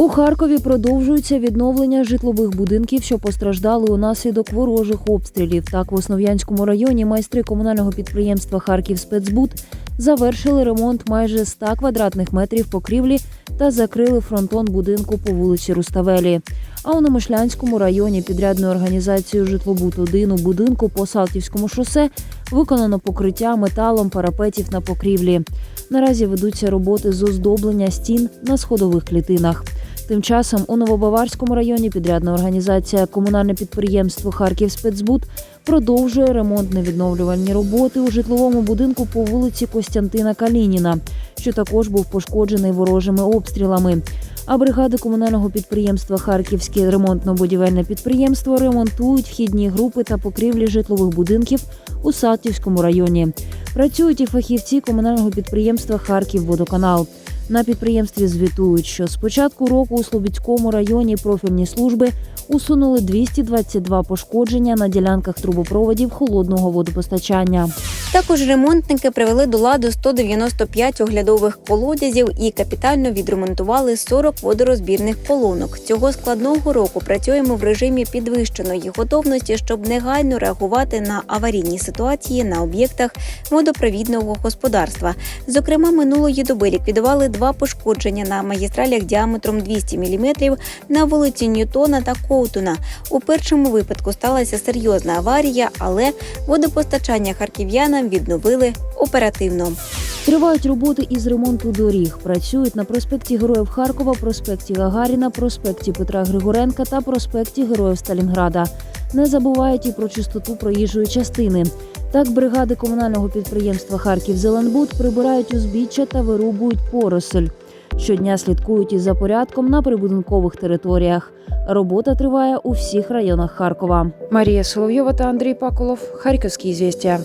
У Харкові продовжується відновлення житлових будинків, що постраждали унаслідок ворожих обстрілів. Так, в Основ'янському районі майстри комунального підприємства Харків Спецбуд завершили ремонт майже 100 квадратних метрів покрівлі та закрили фронтон будинку по вулиці Руставелі. А у Немишлянському районі підрядною організацією Житлобуд 1 у будинку по Салтівському шосе виконано покриття металом парапетів на покрівлі. Наразі ведуться роботи з оздоблення стін на сходових клітинах. Тим часом у Новобаварському районі підрядна організація комунальне підприємство Харків Спецбуд продовжує ремонтно-відновлювальні роботи у житловому будинку по вулиці Костянтина Калініна, що також був пошкоджений ворожими обстрілами. А бригади комунального підприємства Харківське ремонтно-будівельне підприємство ремонтують вхідні групи та покрівлі житлових будинків у Салтівському районі. Працюють і фахівці комунального підприємства Харківводоканал. На підприємстві звітують, що з початку року у Слобідському районі профільні служби усунули 222 пошкодження на ділянках трубопроводів холодного водопостачання. Також ремонтники привели до ладу 195 оглядових колодязів і капітально відремонтували 40 водорозбірних колонок. Цього складного року працюємо в режимі підвищеної готовності, щоб негайно реагувати на аварійні ситуації на об'єктах водопровідного господарства. Зокрема, минулої доби ліквідували два пошкодження на магістралях діаметром 200 мм на вулиці Ньютона та Коутуна. У першому випадку сталася серйозна аварія, але водопостачання харків'янам відновили оперативно. Тривають роботи із ремонту доріг. Працюють на проспекті Героїв Харкова, проспекті Гагаріна, проспекті Петра Григоренка та проспекті Героїв Сталінграда. Не забувають і про чистоту проїжджої частини. Так, бригади комунального підприємства Харків Зеленбуд прибирають узбіччя та вирубують поросель. Щодня слідкують із за порядком на прибудинкових територіях. Робота триває у всіх районах Харкова. Марія Соловйова та Андрій Паколов. Харківські звістя.